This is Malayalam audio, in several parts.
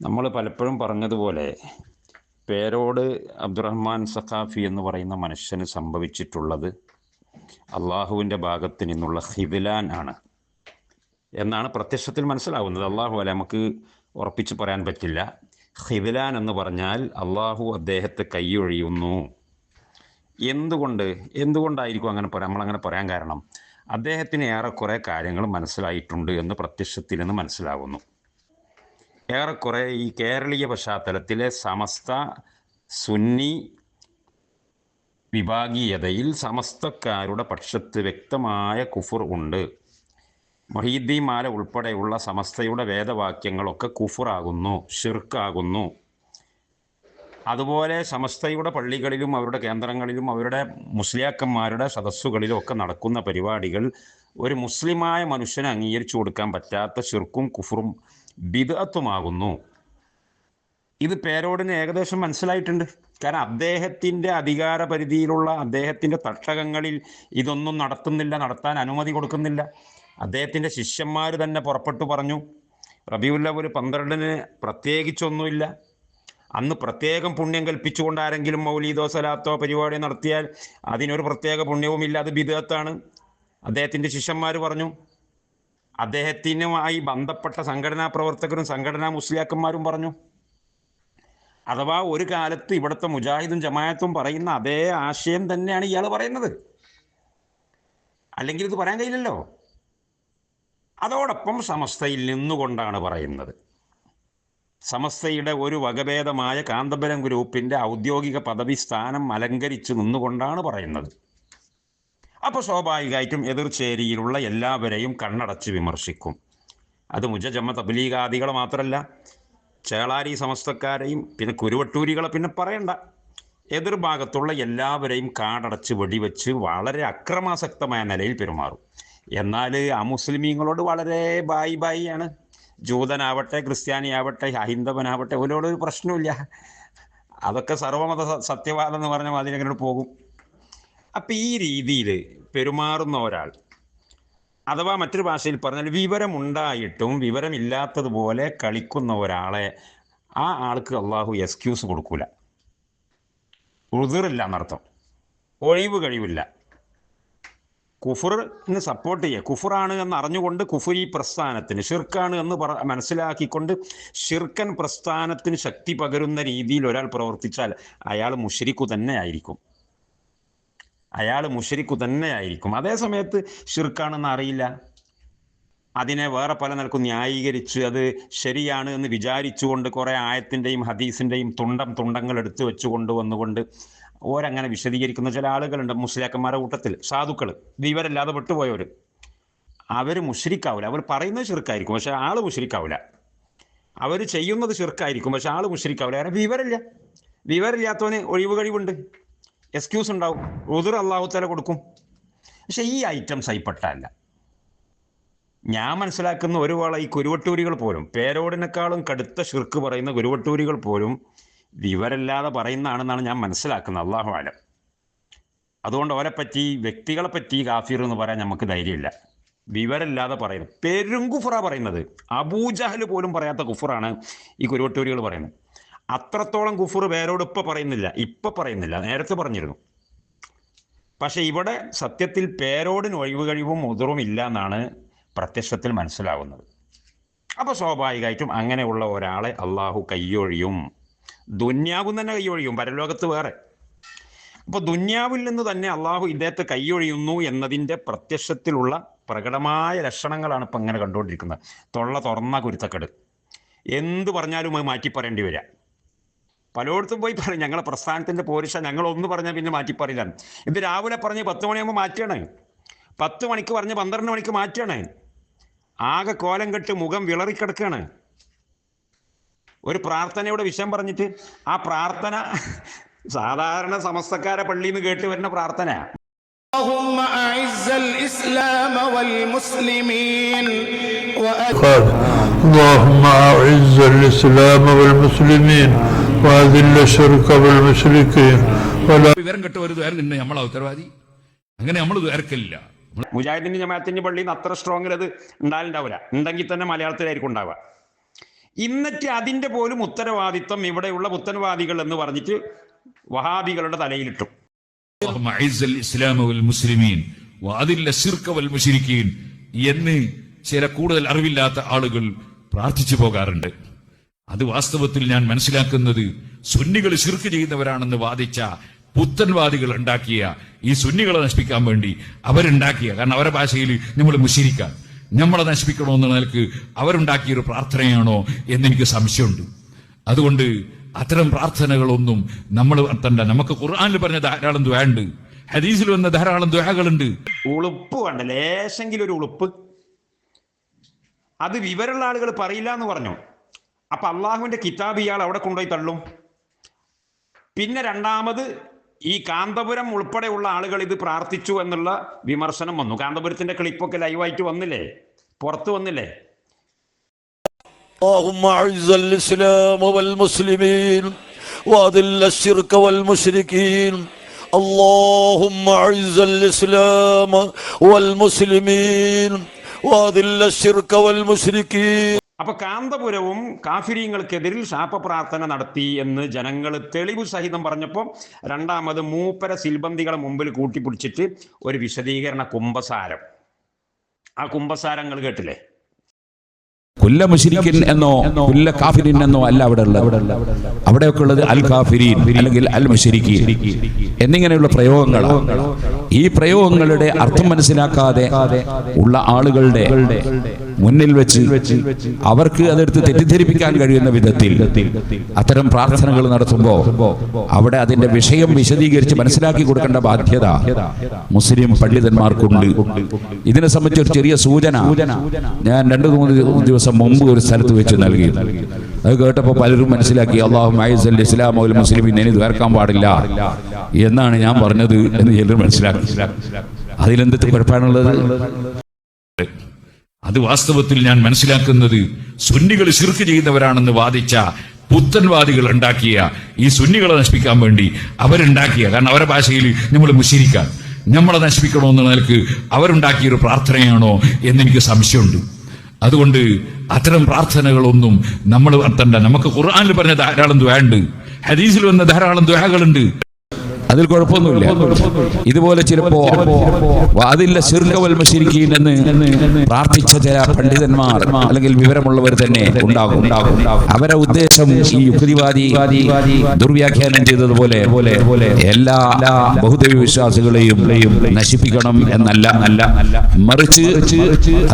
നമ്മൾ പലപ്പോഴും പറഞ്ഞതുപോലെ പേരോട് അബ്ദുറഹ്മാൻ സഖാഫി എന്ന് പറയുന്ന മനുഷ്യന് സംഭവിച്ചിട്ടുള്ളത് അള്ളാഹുവിന്റെ ഭാഗത്ത് നിന്നുള്ള ഹിബിലാൻ ആണ് എന്നാണ് പ്രത്യക്ഷത്തിൽ മനസ്സിലാവുന്നത്. അള്ളാഹു അല്ല നമുക്ക് ഉറപ്പിച്ച് പറയാൻ പറ്റില്ല. ഹിബിലാൻ എന്ന് പറഞ്ഞാൽ അള്ളാഹു അദ്ദേഹത്തെ കൈയൊഴിയുന്നു. എന്തുകൊണ്ട്? എന്തുകൊണ്ടായിരിക്കും അങ്ങനെ പറയാം നമ്മളങ്ങനെ പറയാൻ കാരണം? അദ്ദേഹത്തിന് ഏറെക്കുറെ കാര്യങ്ങൾ മനസ്സിലായിട്ടുണ്ട് എന്ന് പ്രത്യക്ഷത്തിൽ നിന്ന് മനസ്സിലാവുന്നു. ഏറെക്കുറെ ഈ കേരളീയ പശ്ചാത്തലത്തിലെ സമസ്ത സുന്നി വിഭാഗീയതയിൽ സമസ്തക്കാരുടെ പക്ഷത്ത് വ്യക്തമായ കുഫുർ ഉണ്ട്. മൊഹീദ്ദീൻ മാല ഉൾപ്പെടെയുള്ള സമസ്തയുടെ വേദവാക്യങ്ങളൊക്കെ കുഫുറാകുന്നു ഷിർക്കാകുന്നു അതുപോലെ സമസ്തയുടെ പള്ളികളിലും അവരുടെ കേന്ദ്രങ്ങളിലും അവരുടെ മുസ്ലിയാക്കന്മാരുടെ സദസ്സുകളിലും ഒക്കെ നടക്കുന്ന പരിപാടികൾ ഒരു മുസ്ലിമായ മനുഷ്യനെ അംഗീകരിച്ചു കൊടുക്കാൻ പറ്റാത്ത ഷിർക്കും കുഫറും ബിദത്തുമാകുന്നു ഇത് പേരോടിന് ഏകദേശം മനസ്സിലായിട്ടുണ്ട്. കാരണം അദ്ദേഹത്തിന്റെ അധികാര പരിധിയിലുള്ള അദ്ദേഹത്തിന്റെ തക്ഷകങ്ങളിൽ ഇതൊന്നും നടത്തുന്നില്ല നടത്താൻ അനുമതി കൊടുക്കുന്നില്ല. അദ്ദേഹത്തിന്റെ ശിഷ്യന്മാർ തന്നെ പുറപ്പെട്ടു പറഞ്ഞു റബിയുല്ലവൽ പന്ത്രണ്ടിന് പ്രത്യേകിച്ചൊന്നുമില്ല. അന്ന് പ്രത്യേകം പുണ്യം കൽപ്പിച്ചുകൊണ്ട് ആരെങ്കിലും മൗലീദോ സലാത്തോ പരിപാടി നടത്തിയാൽ അതിനൊരു പ്രത്യേക പുണ്യവുമില്ല. അത് ബിദത്താണ് അദ്ദേഹത്തിന്റെ ശിഷ്യന്മാർ പറഞ്ഞു അദ്ദേഹത്തിനുമായി ബന്ധപ്പെട്ട സംഘടനാ പ്രവർത്തകരും സംഘടനാ മുസ്ലിയാക്കന്മാരും പറഞ്ഞു. അഥവാ ഒരു കാലത്ത് ഇവിടുത്തെ മുജാഹിദും ജമായത്തും പറയുന്ന അതേ ആശയം തന്നെയാണ് ഇയാൾ പറയുന്നത്. അല്ലെങ്കിൽ ഇത് പറയാൻ കഴിയില്ലല്ലോ. അതോടൊപ്പം സമസ്തയിൽ നിന്നുകൊണ്ടാണ് പറയുന്നത്. സമസ്തയുടെ ഒരു വകഭേദമായ കാന്തപുരം ഗ്രൂപ്പിന്റെ ഔദ്യോഗിക പദവി സ്ഥാനം അലങ്കരിച്ചു നിന്നുകൊണ്ടാണ് പറയുന്നത്. അപ്പോൾ സ്വാഭാവികമായിട്ടും എതിർചേരിയിലുള്ള എല്ലാവരെയും കണ്ണടച്ച് വിമർശിക്കും. അത് മുജജമ്മ തബ്ലീഗാദികൾ മാത്രമല്ല ചേളാരി സമസ്തക്കാരെയും പിന്നെ കുരുവട്ടൂരികളെ പിന്നെ പറയണ്ട. എതിർഭാഗത്തുള്ള എല്ലാവരെയും കാടടച്ച് വെടിവെച്ച് വളരെ അക്രമാസക്തമായ നിലയിൽ പെരുമാറും. എന്നാൽ ആ മുസ്ലിമീങ്ങളോട് വളരെ ബായി ബായി ആണ്. ജൂതനാവട്ടെ ക്രിസ്ത്യാനിയാവട്ടെ ഹൈന്ദവനാവട്ടെ ഒരു പ്രശ്നമില്ല അതൊക്കെ സർവമത സത്യവാദം എന്ന് പറഞ്ഞ മാതിരി പോകും. അപ്പം ഈ രീതിയിൽ പെരുമാറുന്ന ഒരാൾ അഥവാ മറ്റൊരു ഭാഷയിൽ പറഞ്ഞാൽ വിവരമുണ്ടായിട്ടും വിവരമില്ലാത്തതുപോലെ കളിക്കുന്ന ഒരാളെ ആ ആൾക്ക് അള്ളാഹു എക്സ്ക്യൂസ് കൊടുക്കൂല. ഉതിറില്ല എന്നർത്ഥം. ഒഴിവ് കഴിവില്ല. കുഫറിന് സപ്പോർട്ട് ചെയ്യുക കുഫറാണ് എന്ന് അറിഞ്ഞുകൊണ്ട് കുഫുരി പ്രസ്ഥാനത്തിന് ഷിർക്കാണ് എന്ന് പറ മനസ്സിലാക്കിക്കൊണ്ട് ഷിർക്കൻ പ്രസ്ഥാനത്തിന് ശക്തി പകരുന്ന രീതിയിൽ ഒരാൾ പ്രവർത്തിച്ചാൽ അയാൾ മുഷരിക്കു തന്നെ ആയിരിക്കും. അയാൾ മുഷരിക്കു തന്നെ ആയിരിക്കും അതേ സമയത്ത് ഷിർക്കാണെന്ന് അറിയില്ല. അതിനെ വേറെ പല നിലക്കും ന്യായീകരിച്ച് അത് ശരിയാണ് എന്ന് വിചാരിച്ചുകൊണ്ട് കുറേ ആയത്തിന്റെയും ഹദീസിന്റെയും തുണ്ടം തുണ്ടങ്ങൾ എടുത്തു വെച്ചു കൊണ്ടുവന്നുകൊണ്ട് ഓരങ്ങനെ വിശദീകരിക്കുന്ന ചില ആളുകളുണ്ട് മുസ്ലിയാക്കന്മാരുടെ കൂട്ടത്തിൽ. സാധുക്കൾ വിവരല്ലാതെ വിട്ടുപോയവർ അവർ മുഷരിക്കാവില്ല അവർ പറയുന്നത് ചെറുക്കായിരിക്കും പക്ഷെ ആൾ മുഷരിക്കാവില്ല അവർ ചെയ്യുന്നത് ചെറുക്കായിരിക്കും പക്ഷെ ആൾ മുഷരിക്കാവില്ല കാരണം വിവരമില്ല വിവരമില്ലാത്തവന് ഒഴിവ് കഴിവുണ്ട് എക്സ്ക്യൂസ് ഉണ്ടാവും. ഉതിർ അള്ളാഹു തല കൊടുക്കും. പക്ഷെ ഈ ഐറ്റംസ് അയിപ്പെട്ടല്ല ഞാൻ മനസ്സിലാക്കുന്ന ഒരു വേള ഈ കുരുവട്ടൂരികൾ പോലും പേരോടിനേക്കാളും കടുത്ത ഷിർക്ക് പറയുന്ന കുരുവട്ടൂരികൾ പോലും വിവരമില്ലാതെ പറയുന്നതാണെന്നാണ് ഞാൻ മനസ്സിലാക്കുന്നത്. അള്ളാഹു ആലം. അതുകൊണ്ട് അവരെ പറ്റി വ്യക്തികളെ പറ്റി കാഫിർ എന്ന് പറയാൻ നമുക്ക് ധൈര്യമില്ല. വിവരമില്ലാതെ പറയുന്നത് പെരും കുഫറ പറയുന്നത്. അബൂജഹൽ പോലും പറയാത്ത കുഫറാണ് ഈ കുരുവട്ടൂരികൾ പറയുന്നത്. അത്രത്തോളം കുഫർ പേരോട് ഇപ്പം പറയുന്നില്ല. ഇപ്പം പറയുന്നില്ല. നേരത്തെ പറഞ്ഞിരുന്നു. പക്ഷെ ഇവിടെ സത്യത്തിൽ പേരോടിന് ഒഴിവ് കഴിവും മുതിറും ഇല്ല എന്നാണ് പ്രത്യക്ഷത്തിൽ മനസ്സിലാവുന്നത്. അപ്പോൾ സ്വാഭാവികമായിട്ടും അങ്ങനെയുള്ള ഒരാളെ അള്ളാഹു കയ്യൊഴിയും ദുന്യാവും തന്നെ കയ്യൊഴിയും പരലോകത്ത് വേറെ. അപ്പോൾ ദുന്യാവിൽ നിന്ന് തന്നെ അള്ളാഹു ഇദ്ദേഹത്തെ കൈയൊഴിയുന്നു എന്നതിന്റെ പ്രത്യക്ഷത്തിലുള്ള പ്രകടമായ ലക്ഷണങ്ങളാണ് ഇപ്പം ഇങ്ങനെ കണ്ടുകൊണ്ടിരിക്കുന്നത്. തൊള്ള തുറന്ന കുരുത്തക്കെട്. എന്ത് പറഞ്ഞാലും അത് മാറ്റി പറയേണ്ടി വരിക. പലയിടത്തും പോയി പറയും ഞങ്ങളെ പ്രസ്ഥാനത്തിൻ്റെ പോരിഷ ഞങ്ങൾ ഒന്ന് പറഞ്ഞാൽ പിന്നെ മാറ്റി പറയില്ല ഇത് രാവിലെ പറഞ്ഞ് പത്ത് മണിയാകുമ്പോൾ മാറ്റണേ പത്ത് മണിക്ക് പറഞ്ഞ് പന്ത്രണ്ട് മണിക്ക് മാറ്റണേ ആകെ കോലം കെട്ട് മുഖം വിളറിക്കിടക്കുകയാണ് ഒരു പ്രാർത്ഥനയുടെ വിഷയം പറഞ്ഞിട്ട് ആ പ്രാർത്ഥന സാധാരണ സമസ്തക്കാരെ പള്ളിയിൽ നിന്ന് കേട്ട് വരുന്ന പ്രാർത്ഥന اللهم أعز الإسلام والمسلمين വിവരം കെട്ടുവരുതുവായിരുന്നു നിന്നെ നമ്മളാ ഉത്തരവാദി. അങ്ങനെ നമ്മൾ വേർക്കില്ല മുജാഹിദിന്റെ ജമാഅത്തിന്റെ പള്ളി നിന്ന് അത്ര സ്ട്രോങ് അത് ഉണ്ടാവില്ല ഉണ്ടെങ്കിൽ തന്നെ മലയാളത്തിലായിരിക്കും ഉണ്ടാവുക. ഇന്നത്തെ അതിന്റെ പോലും ഉത്തരവാദിത്വം ഇവിടെയുള്ള പുത്തൻവാദികൾ എന്ന് പറഞ്ഞിട്ട് വഹാബികളുടെ തലയിലിട്ടു. എന്ന് ചില കൂടുതൽ അറിവില്ലാത്ത ആളുകൾ പ്രാർത്ഥിച്ചു പോകാറുണ്ട്. അത് വാസ്തവത്തിൽ ഞാൻ മനസ്സിലാക്കുന്നത് സുന്നികൾ ശിർക്ക് ചെയ്യുന്നവരാണെന്ന് വാദിച്ച പുത്തൻവാദികൾ ഉണ്ടാക്കിയ ഈ സുന്നികളെ നശിപ്പിക്കാൻ വേണ്ടി അവരുണ്ടാക്കിയ കാരണം അവരുടെ ഭാഷയിൽ നമ്മൾ മുഷിരിക്കാൻ നമ്മളെ നശിപ്പിക്കണമെന്ന നിലയ്ക്ക് അവരുണ്ടാക്കിയ ഒരു പ്രാർത്ഥനയാണോ എന്നെനിക്ക് സംശയമുണ്ട്. അതുകൊണ്ട് അത്തരം പ്രാർത്ഥനകളൊന്നും നമ്മൾ തന്റെ നമുക്ക് ഖുർആാനിൽ പറഞ്ഞ ധാരാളം ദ്വയുണ്ട് ഹദീസിൽ വന്ന ധാരാളം ദ്വകളുണ്ട് ഉളുപ്പ് വേണ്ട ലേശെങ്കിലും ഒരു ഉളുപ്പ്. അത് വിവരമുള്ള ആളുകൾ പറയില്ല എന്ന് പറഞ്ഞു? അപ്പൊ അള്ളാഹുവിന്റെ കിതാബ് ഇയാൾ അവിടെ കൊണ്ടുപോയി തള്ളും പിന്നെ രണ്ടാമത് ഈ കാന്തപുരം ഉൾപ്പെടെയുള്ള ആളുകൾ ഇത് പ്രാർത്ഥിച്ചു എന്നുള്ള വിമർശനം വന്നു കാന്തപുരത്തിന്റെ ക്ലിപ്പൊക്കെ ലൈവായിട്ട് വന്നില്ലേ പുറത്ത് വന്നില്ലേ اللهم اعز الاسلام والمسلمين واذل الشرك والمشركين അപ്പൊ കാന്തപുരവും കാഫിര്യങ്ങൾക്കെതിരിൽ ശാപപ്രാർത്ഥന നടത്തി എന്ന് ജനങ്ങൾ തെളിവ് സഹിതം പറഞ്ഞപ്പോൾ രണ്ടാമത് മൂപ്പര സിൽബന്തികളെ മുമ്പിൽ കൂട്ടിപ്പിടിച്ചിട്ട് ഒരു വിശദീകരണ കുംഭസാരം. ആ കുംഭസാരങ്ങൾ കേട്ടില്ലേ? കുല്ല മുഷിരിക്കൻ എന്നോ കുല്ല കാഫിരിൻ എന്നോ അല്ല അവിടെ ഉള്ളത്. അവിടെയൊക്കെ ഉള്ളത് അൽ കാഫിരീൻ അല്ലെങ്കിൽ അൽ മുഷിരിക്കി എന്നിങ്ങനെയുള്ള പ്രയോഗങ്ങൾ ഈ പ്രയോഗങ്ങളുടെ അർത്ഥം മനസ്സിലാക്കാതെ ഉള്ള ആളുകളുടെ മുന്നിൽ വെച്ച് അവർക്ക് അതെടുത്ത് തെറ്റിദ്ധരിപ്പിക്കാൻ കഴിയുന്ന വിധത്തിൽ അത്തരം പ്രാർത്ഥനകൾ നടത്തുമ്പോൾ അവിടെ അതിന്റെ വിഷയം വിശദീകരിച്ച് മനസ്സിലാക്കി കൊടുക്കേണ്ട ബാധ്യത മുസ്ലിം പണ്ഡിതന്മാർക്കുണ്ട്. ഇതിനെ സംബന്ധിച്ച് ഒരു ചെറിയ സൂചന ഞാൻ രണ്ടു മൂന്ന് ദിവസം മുമ്പ് ഒരു സ്ഥലത്ത് വെച്ച് നൽകി. അത് കേട്ടപ്പോൾ പലരും മനസ്സിലാക്കി അള്ളാഹു ഇസ്ലാം ഒരു മുസ്ലിം ഇനി വേർക്കാൻ പാടില്ല എന്നാണ് ഞാൻ പറഞ്ഞത് എന്ന് ചിലർ മനസ്സിലാക്കി. അതിലെന്ത് കുഴപ്പമാണുള്ളത്? അത് വാസ്തവത്തിൽ ഞാൻ മനസ്സിലാക്കുന്നത് സുന്നികൾ ശിർക്ക് ചെയ്യുന്നവരാണെന്ന് വാദിച്ച പുത്തൻവാദികൾ ഉണ്ടാക്കിയ ഈ സുന്നികളെ നശിപ്പിക്കാൻ വേണ്ടി അവരുണ്ടാക്കിയ കാരണം അവരുടെ ഭാഷയിൽ നമ്മൾ മുഷിരിക്കാൻ നമ്മളെ നശിപ്പിക്കണമെന്ന നിലയ്ക്ക് അവരുണ്ടാക്കിയ ഒരു പ്രാർത്ഥനയാണോ എന്നെനിക്ക് സംശയമുണ്ട്. അതുകൊണ്ട് അത്തരം പ്രാർത്ഥനകളൊന്നും നമ്മൾ നടത്തണ്ട. നമുക്ക് ഖുർആാനിൽ പറഞ്ഞ ധാരാളം ദ്വയുണ്ട് ഹദീസിൽ വന്ന ധാരാളം ദ്വകളുണ്ട് അതിൽ കുഴപ്പമൊന്നുമില്ല. ഇതുപോലെ ചിലപ്പോ അതില്ല ശിർക്കവൽ മശിരിക്കീൻ എന്ന് പ്രാർത്ഥിച്ച ചില പണ്ഡിതന്മാർ അല്ലെങ്കിൽ വിവരമുള്ളവർ തന്നെ ഉണ്ടാകും. അവരെ ഉദ്ദേശം ഈ യുക്തിവാദി ദുർവ്യാഖ്യാനം ചെയ്തതുപോലെ എല്ലാ ബഹുദൈവ വിശ്വാസികളെയും നശിപ്പിക്കണം എന്നല്ല. അല്ല മറിച്ച്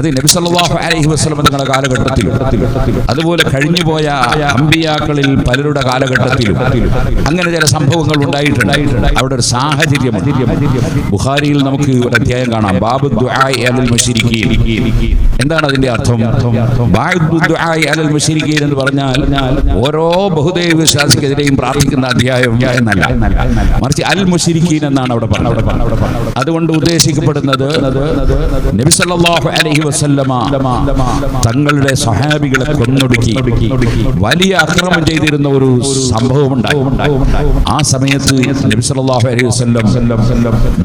അത് നബി സല്ലല്ലാഹു അലൈഹി വസല്ലം തങ്ങളുടെ കാലഘട്ടത്തിൽ അതുപോലെ കഴിഞ്ഞുപോയ അമ്പിയാക്കളിൽ പലരുടെ കാലഘട്ടത്തിലും അങ്ങനെ ചില സംഭവങ്ങൾ ഉണ്ടായിട്ടുണ്ട്. അവിടെ ഒരു സാഹചര്യം ബുഹാരിയിൽ നമുക്ക് ഒരു അധ്യായം കാണാം. ബാബു എന്താണ് അതിന്റെ അർത്ഥം? എന്ന് പറഞ്ഞാൽ ഓരോ ബഹുദൈവ വിശ്വാസിക്കെതിരെയും പ്രാർത്ഥിക്കുന്ന അധ്യായം മറിച്ച് അൽ മുഷിരിക്കീൻ എന്നാണ് അവിടെ പറഞ്ഞത്. അതുകൊണ്ട് ഉദ്ദേശിക്കപ്പെടുന്നത് വസല്ലമ തങ്ങളുടെ സഹാബികളെ കൊന്നൊടുക്കി വലിയ അക്രമം ചെയ്തിരുന്ന ഒരു സംഭവം ഉണ്ടായി ആ സമയത്ത് നബി സല്ലല്ലാഹു അലൈഹി വസല്ലം.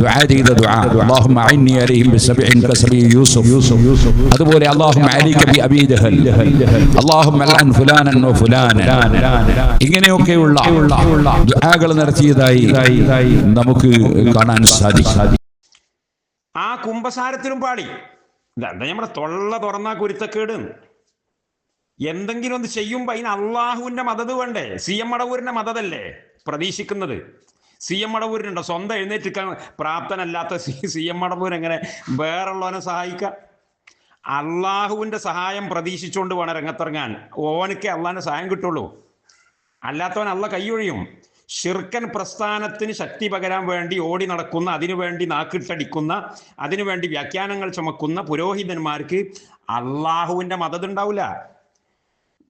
ദുആ ചെയ്ത ദുആ. അല്ലാഹുമ്മ അഇന്നി അലൈഹിം ബിസബ്ഇൻ കസബി യൂസുഫ്. അതുപോലെ അല്ലാഹുമ്മ അലൈക ബി അബീ ജഹൽ. അല്ലാഹുമ്മ അൽഅൻ ഫുലാനൻ വ ഫുലാനൻ ഇങ്ങനെയൊക്കെയുള്ള ദുആകൾ നടത്തിയതായി നമുക്ക് കാണാൻ സാധിക്കും. ആ കുംഭസാരത്തിലും പാടി. ഇതെന്താ നമ്മുടെ തൊള്ള തുറന്നാ കുരുത്തക്കേട്? എന്തെങ്കിലും ഒന്ന് ചെയ്യുമ്പോൾ അതിന് അള്ളാഹുവിന്റെ മതത് വേണ്ടേ? സി എം അടവൂരിന്റെ മതതല്ലേ പ്രതീക്ഷിക്കുന്നത്. സി എം മടവൂരിനുണ്ടോ? സ്വന്തം എഴുന്നേറ്റ് പ്രാപ്തനല്ലാത്ത സി സി എം മടവൂർ എങ്ങനെ വേറുള്ളവനെ സഹായിക്കാം? അള്ളാഹുവിന്റെ സഹായം പ്രതീക്ഷിച്ചുകൊണ്ട് വേണം രംഗത്തിറങ്ങാൻ. ഓനക്ക് അള്ളാഹിന്റെ സഹായം കിട്ടുള്ളൂ. അല്ലാത്തവൻ അള്ള കൈയൊഴിയും. ഷിർക്കൻ പ്രസ്ഥാനത്തിന് ശക്തി പകരാൻ വേണ്ടി ഓടി നടക്കുന്ന അതിനുവേണ്ടി നാക്കിട്ടടിക്കുന്ന അതിനുവേണ്ടി വ്യാഖ്യാനങ്ങൾ ചുമക്കുന്ന പുരോഹിതന്മാർക്ക് അള്ളാഹുവിന്റെ മദത് ഉണ്ടാവില്ല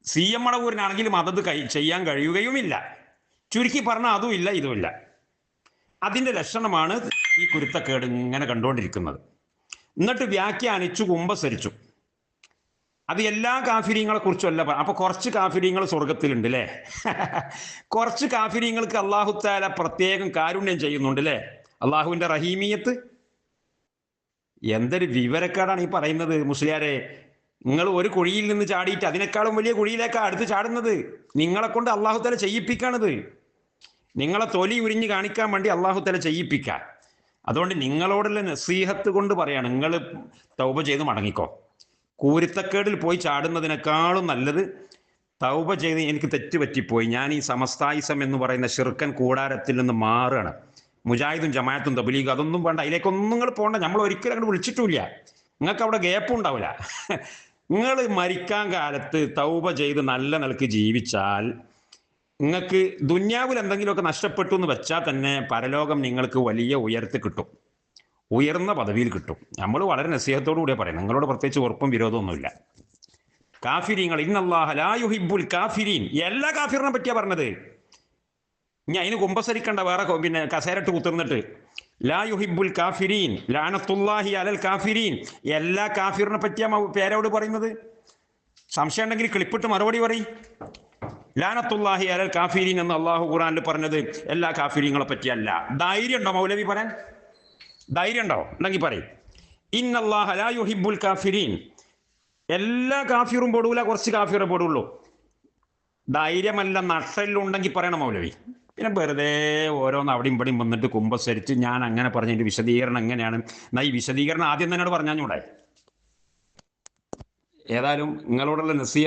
സി എം മടവൂരിനാണെങ്കിൽ മദത് കൈ ചെയ്യാൻ കഴിയുകയുമില്ല. ചുരുക്കി പറഞ്ഞാൽ അതും ഇല്ല ഇതുമില്ല. അതിന്റെ ലക്ഷണമാണ് ഈ കുരുത്തക്കേട് ഇങ്ങനെ കണ്ടുകൊണ്ടിരിക്കുന്നത്. എന്നിട്ട് വ്യാഖ്യാനിച്ചു കുമ്പസരിച്ചു. അത് എല്ലാ കാഫിര്യങ്ങളെ കുറിച്ചും അല്ല അപ്പൊ കുറച്ച് കാഫിര്യങ്ങൾ സ്വർഗത്തിലുണ്ട് അല്ലേ കുറച്ച് കാഫിര്യങ്ങൾക്ക് അള്ളാഹുത്താല പ്രത്യേകം കാരുണ്യം ചെയ്യുന്നുണ്ട് അല്ലേ അള്ളാഹുവിന്റെ റഹീമിയത്ത്? എന്തൊരു വിവരക്കാടാണ് ഈ പറയുന്നത് മുസ്ലിയാരെ. നിങ്ങൾ ഒരു കുഴിയിൽ നിന്ന് ചാടിയിട്ട് അതിനേക്കാളും വലിയ കുഴിയിലേക്കാണ് അടുത്ത് ചാടുന്നത്. നിങ്ങളെ കൊണ്ട് അള്ളാഹുത്താല ചെയ്യിപ്പിക്കാണത്. നിങ്ങളെ തൊലി ഉരിഞ്ഞ് കാണിക്കാൻ വേണ്ടി അള്ളാഹുത്തല ചെയ്യിപ്പിക്കാൻ. അതുകൊണ്ട് നിങ്ങളോടുള്ള നസീഹത്ത് കൊണ്ട് പറയാണ് നിങ്ങൾ തൗബ ചെയ്ത് മടങ്ങിക്കോ. കൂരുത്തക്കേടിൽ പോയി ചാടുന്നതിനേക്കാളും നല്ലത് തൗബ ചെയ്ത് എനിക്ക് തെറ്റ് പറ്റിപ്പോയി. ഞാൻ ഈ സമസ്തായിസം എന്ന് പറയുന്ന ഷിർക്കൻ കൂടാരത്തിൽ നിന്ന് മാറുകയാണ്. മുജാഹിദും ജമായത്തും തബലീഗ് അതൊന്നും വേണ്ട. അതിലേക്കൊന്നും നിങ്ങൾ പോകണ്ട നമ്മൾ ഒരിക്കലും അങ്ങോട്ട് വിളിച്ചിട്ടില്ല നിങ്ങൾക്ക് അവിടെ ഗ്യാപ്പും ഉണ്ടാവില്ല. നിങ്ങൾ മരിക്കാൻ കാലത്ത് തൗബ ചെയ്ത് നല്ല നിലയ്ക്ക് ജീവിച്ചാൽ നിങ്ങൾക്ക് ദുന്യാവിൽ എന്തെങ്കിലുമൊക്കെ നഷ്ടപ്പെട്ടു എന്ന് വെച്ചാൽ തന്നെ പരലോകം നിങ്ങൾക്ക് വലിയ ഉയർത്ത് കിട്ടും. ഉയർന്ന പദവിയിൽ കിട്ടും. നമ്മൾ വളരെ നസീഹത്തോടു കൂടിയാ പറയാം നിങ്ങളോട് പ്രത്യേകിച്ച് ഉറപ്പും വിരോധമൊന്നുമില്ല. കാഫിരീങ്ങൾ ഇന്നല്ലാഹ ലാ യുഹിബ്ബുൽ കാഫിരീൻ. എല്ലാ കാഫിറിനെ പറ്റിയാ പറഞ്ഞത്. ഇനി അതിന് കുമ്പസരിക്കണ്ട വേറെ പിന്നെ കസേരട്ട് കുത്തിർന്നിട്ട്. ലാ യുഹിബ്ബുൽ കാഫിരീൻ ലാനത്തുല്ലാഹി അലൽ കാഫിരീൻ. എല്ലാ കാഫിറിനെ പറ്റിയാ പേരോട് പറയുന്നത്. സംശയം ഉണ്ടെങ്കിൽ ക്ലിപ്പിട്ട് മറുപടി പറയും. ലാനത്തുല്ലാഹി അലൽ കാഫിരീൻ എന്ന് അള്ളാഹു ഖുറാനിൽ പറഞ്ഞത് എല്ലാ കാഫിരീങ്ങളെ പറ്റിയല്ല. ധൈര്യം ഉണ്ടോ മൗലവി പറയാൻ? ധൈര്യം ഉണ്ടോ? ഉണ്ടെങ്കിൽ പറയും. ഇന്നല്ലാഹ ലാ കാഫിരീൻ. എല്ലാ കാഫിറും പോടൂല കുറച്ച് കാഫിറെ പൊടുള്ളൂ. ധൈര്യമല്ല നട്ടെല്ലുണ്ടെങ്കിൽ പറയണം മൗലവി. പിന്നെ വെറുതെ ഓരോന്ന് അവിടെയും ഇവിടെയും വന്നിട്ട് കുമ്പസരിച്ച് ഞാൻ അങ്ങനെ പറഞ്ഞതിന്റെ വിശദീകരണം എങ്ങനെയാണ്? എന്നാ ഈ വിശദീകരണം ആദ്യം തന്നെ പറഞ്ഞാൽ ഏതായാലും നിങ്ങളോടുള്ള നസീഹ